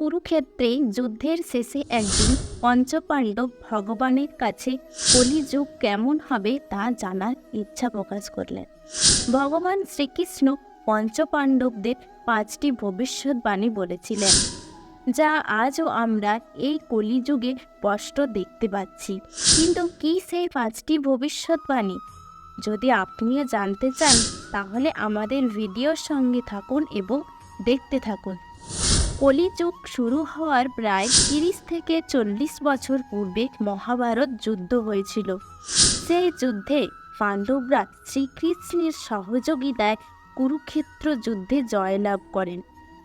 কুরুক্ষেত্রে যুদ্ধের শেষে একদিন পঞ্চপাণ্ডব ভগবানের কাছে কলিযুগ কেমন হবে তা জানার ইচ্ছা প্রকাশ করলেন। ভগবান শ্রীকৃষ্ণ পঞ্চপাণ্ডবদের পাঁচটি ভবিষ্যৎবাণী বলেছিলেন, যা আজও আমরা এই কলিযুগে স্পষ্ট দেখতে পাচ্ছি। কিন্তু কি সেই পাঁচটি ভবিষ্যৎবাণী? যদি আপনিও জানতে চান, তাহলে আমাদের ভিডিওর সঙ্গে থাকুন এবং দেখতে থাকুন। কলিযুগ শুরু হওয়ার প্রায় তিরিশ থেকে চল্লিশ বছর পূর্বে মহাভারত যুদ্ধ হয়েছিল। সেই যুদ্ধে পাণ্ডবরা শ্রীকৃষ্ণের সহযোগিতায় কুরুক্ষেত্র যুদ্ধে জয়লাভ করেন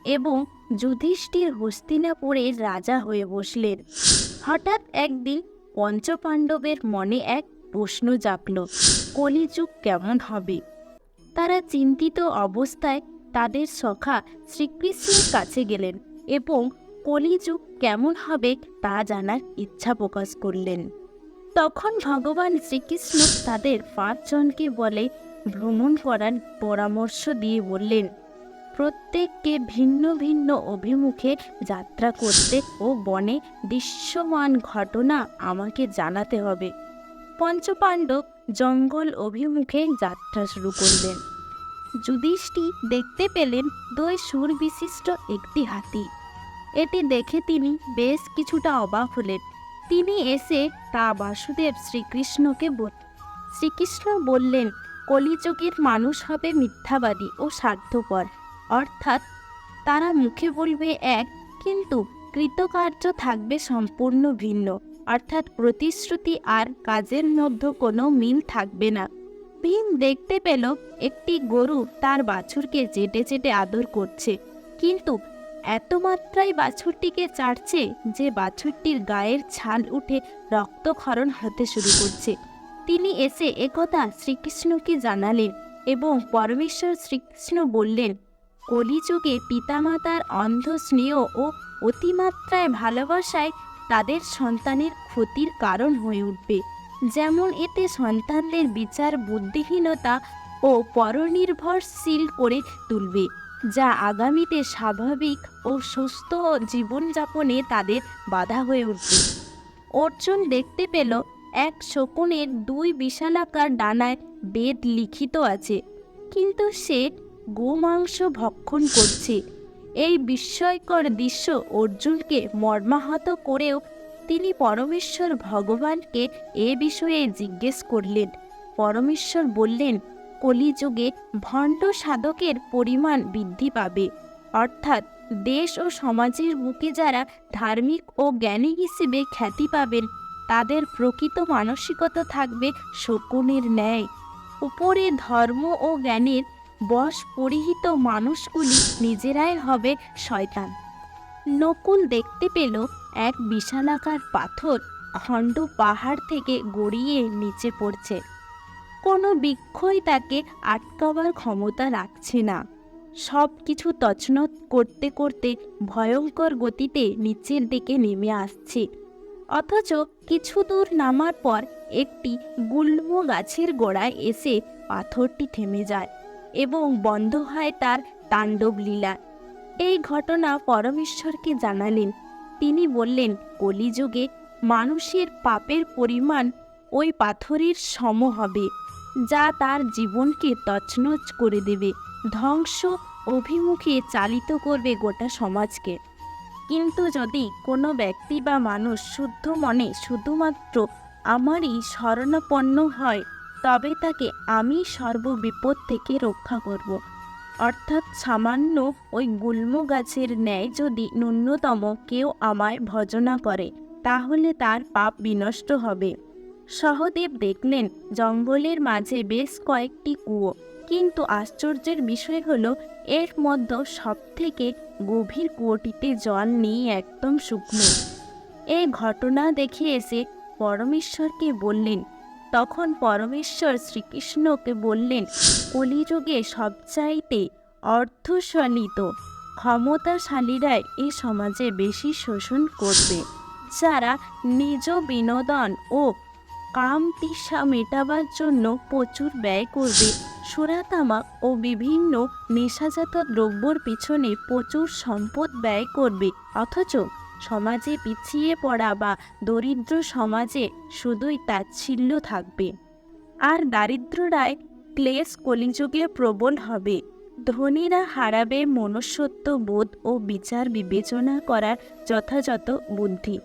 এবং যুধিষ্ঠির হস্তিনাপুরের রাজা হয়ে বসলেন। হঠাৎ একদিন পঞ্চপাণ্ডবের মনে এক প্রশ্ন জাগল, কলিযুগ কেমন হবে? তারা চিন্তিত অবস্থায় তাদের সখা শ্রীকৃষ্ণের কাছে গেলেন এবং কলিযুগ কেমন হবে তা জানার ইচ্ছা প্রকাশ করলেন। তখন ভগবান শ্রীকৃষ্ণ তাদের পাঁচজনকে বলে ভ্রমণ করার পরামর্শ দিয়ে বললেন, প্রত্যেককে ভিন্ন ভিন্ন অভিমুখে যাত্রা করতে ও বনে দৃশ্যমান ঘটনা আমাকে জানাতে হবে। পঞ্চপাণ্ডব জঙ্গল অভিমুখে যাত্রা শুরু করলেন। যুধিষ্ঠি দেখতে পেলেন দুই সুর বিশিষ্ট একটি হাতি। এটি দেখে তিনি বেশ কিছুটা অবাক হলেন। তিনি এসে তা বাসুদেব শ্রীকৃষ্ণকে বল শ্রীকৃষ্ণ বললেন, কলিযুগের মানুষ হবে মিথ্যাবাদী ও স্বার্থপর। অর্থাৎ তারা মুখে বলবে এক, কিন্তু কৃতকার্য থাকবে সম্পূর্ণ ভিন্ন। অর্থাৎ প্রতিশ্রুতি আর কাজের মধ্যে কোনো মিল থাকবে না। ভীম দেখতে পেল একটি গরু তার বাছুরকে চেটে চেটে আদর করছে। কিন্তু এত মাত্রায় বাছুরটিকে চাটছে যে বাছুরটির গায়ের ছাল উঠে রক্তক্ষরণ হতে শুরু করছে। তিনি এসে একথা শ্রীকৃষ্ণকে জানালেন এবং পরমেশ্বর শ্রীকৃষ্ণ বললেন, কলিযুগে পিতামাতার অন্ধ স্নেহ ও অতিমাত্রায় ভালোবাসায় তাদের সন্তানের ক্ষতির কারণ হয়ে উঠবে। যেমন এতে সন্তানদের বিচার, বুদ্ধিহীনতা ও পরনির্ভরশীল করে তুলবে, যা আগামীতে স্বাভাবিক ও সুস্থ জীবনযাপনে তাদের বাধা হয়ে উঠবে। অর্জুন দেখতে পেল, এক শকুনের দুই বিশালাকার ডানায় বেদ লিখিত আছে, কিন্তু সে গোমাংস ভক্ষণ করছে। এই বিস্ময়কর দৃশ্য অর্জুনকে মর্মাহত করেও তিনি পরমেশ্বর ভগবানকে এ বিষয়ে জিজ্ঞেস করলেন। পরমেশ্বর বললেন, কলিযুগে ভণ্ড সাধকের পরিমাণ বৃদ্ধি পাবে। অর্থাৎ দেশ ও সমাজের বুকে যারা ধার্মিক ও জ্ঞানী হিসেবে খ্যাতি পাবেন, তাদের প্রকৃত মানসিকতা থাকবে শকুনের ন্যায়। উপরে ধর্ম ও জ্ঞানের বশ পরিহিত মানুষগুলি নিজেরাই হবে শয়তান। নকুল দেখতে পেল এক বিশালাকার পাথর খণ্ড পাহাড় থেকে গড়িয়ে নিচে পড়ছে। কোনো বৃক্ষই তাকে আটকাবার ক্ষমতা রাখছে না। সব কিছু তছনত করতে করতে ভয়ঙ্কর গতিতে নিচের দিকে নেমে আসছে। অথচ কিছু দূর নামার পর একটি গুল্ম গাছের গোড়ায় এসে পাথরটি থেমে যায় এবং বন্ধ হয় তার তাণ্ডব লীলা এই ঘটনা পরমেশ্বরকে জানালেন। তিনি বললেন, কলিযুগে মানুষের পাপের পরিমাণ ওই পাথরের সম হবে, যা তার জীবনকে তছনছ করে দেবে, ধ্বংস অভিমুখে চালিত করবে গোটা সমাজকে। কিন্তু যদি কোনো ব্যক্তি বা মানুষ শুদ্ধ মনে শুধুমাত্র আমারই শরণাপন্ন হয়, তবে তাকে আমি সর্ববিপদ থেকে রক্ষা করব। অর্থাৎ সামান্য ওই গুল্ম গাছের ন্যায় যদি ন্যূনতম কেউ আমায় ভজনা করে, তাহলে তার পাপ বিনষ্ট হবে। সহদেব দেখলেন, জঙ্গলের মাঝে বেশ কয়েকটি কুয়ো। কিন্তু আশ্চর্যের বিষয় হলো, এর মধ্যে সবথেকে গভীর কুয়োটিতে জল নেই একদম শুকনো। এই ঘটনা দেখে এসে পরমেশ্বরকে বললেন তখন পরমেশ্বর শ্রীকৃষ্ণকে বললেন, কলিযুগে সবচাইতে অর্থশালিত ক্ষমতাশালীরাই এ সমাজে বেশি শোষণ করবে। যারা নিজ বিনোদন ও কাম মেটাবার জন্য প্রচুর ব্যয় করবে। সুরাতামাক ও বিভিন্ন নেশাজাত দ্রব্যর পিছনে প্রচুর সম্পদ ব্যয় করবে। অথচ সমাজে পিছিয়ে পড়া বা দরিদ্র সমাজে শুধুই তাচ্ছিল্য থাকবে। আর দারিদ্ররায় ক্লেশ কলিযুগে প্রবল হবে। ধনীরা হারাবে মনুষ্যত্ব বোধ ও বিচার বিবেচনা করার যথাযথ বুদ্ধি।